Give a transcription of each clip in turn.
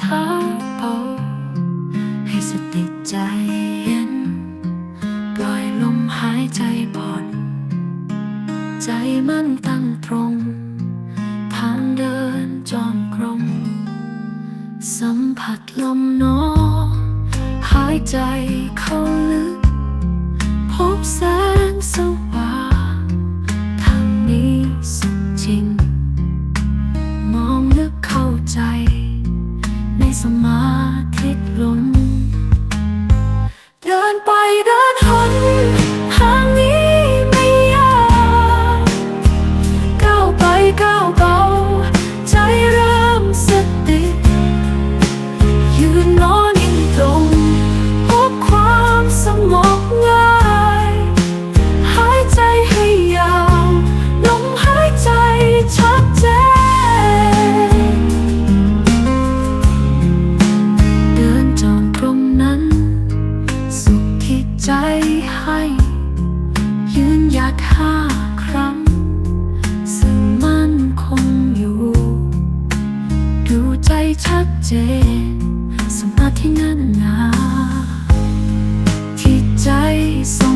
เท้าเบาให้สติใจเย็น ปล่อยลมหายใจผ่อน ใจมันตั้งตรง ทางเดินจอมกรม สัมผัสลมนอหายใจเข้าลึก พบแสง ใน ชัดเจนสมาธิแนั่นนาที่ใจส่ง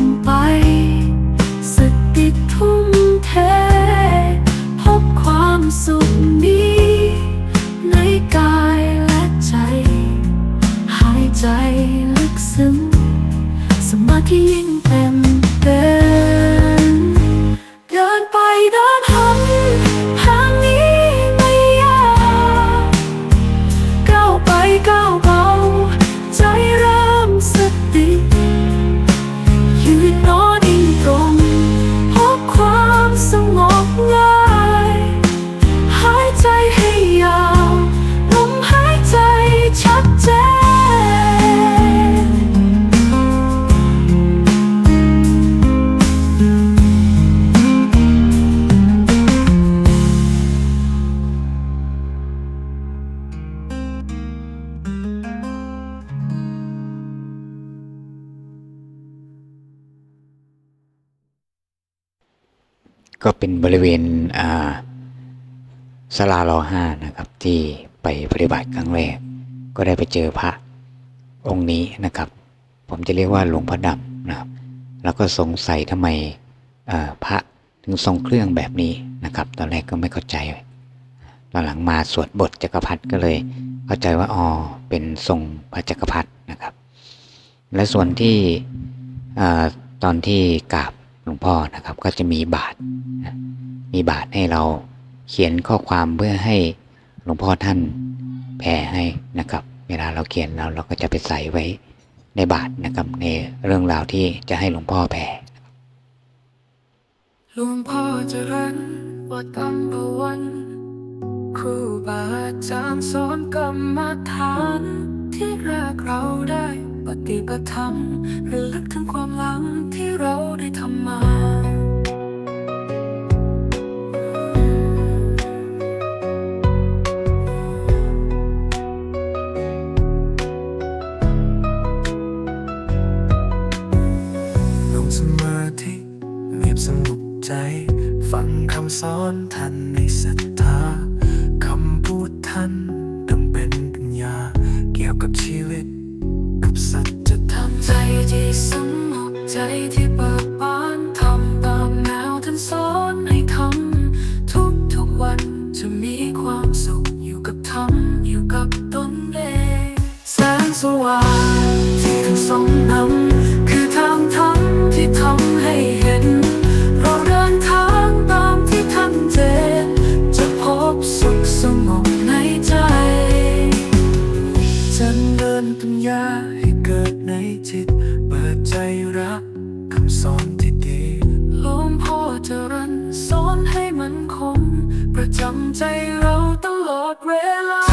ก็เป็นบริเวณอ่าสลารอห้านะครับ ที่ไปปฏิบัติครั้งแรก ก็ได้ไปเจอพระองค์นี้นะครับ ผมจะเรียกว่าหลวงพ่อดำนะครับ แล้วก็สงสัยทำไมพระถึงทรงเครื่องแบบนี้นะครับ ตอนแรกก็ไม่เข้าใจตอนหลังมาสวดบทจักรพรรดิก็เลย เข้าใจว่าอ๋อเป็นทรงพระจักรพรรดินะครับ และส่วนที่ออตอนที่กราบ หลวงพ่อนะครับ ก็จะมีบาทมีบาทให้เราเขียนข้อความเพื่อให้หลวงพ่อท่านแผ่ให้นะครับ เวลาเราเขียนเราเราก็จะไปใส่ไว้ในบาทนะครับในเรื่องราวที่จะให้หลวงพ่อแผ่หลวงพ่อเจริญวัดกำปวันครูบาอาจารย์สอนกรรมฐานที่แรกเราได้ ฏิบัติธรรมระลึกถึงความหลังที่เราได้ทำมาลงสมาธิเงียบสงบใจฟังคำสอนท่านในศรัทธาคำพูดท่านดังเป็นปัญญา เกี่ยวกับ ที่สงบใจที่เบิกบานทำตามแนวท่านสอนให้ทำทุกทุกวันจะมีความสุขอยู่กับทำอยู่กับตนเองแสงสว่าง สอนที่ดีหลวงพ่อเจริญสอนให้มันคง ประจำใจเราตลอดเวลา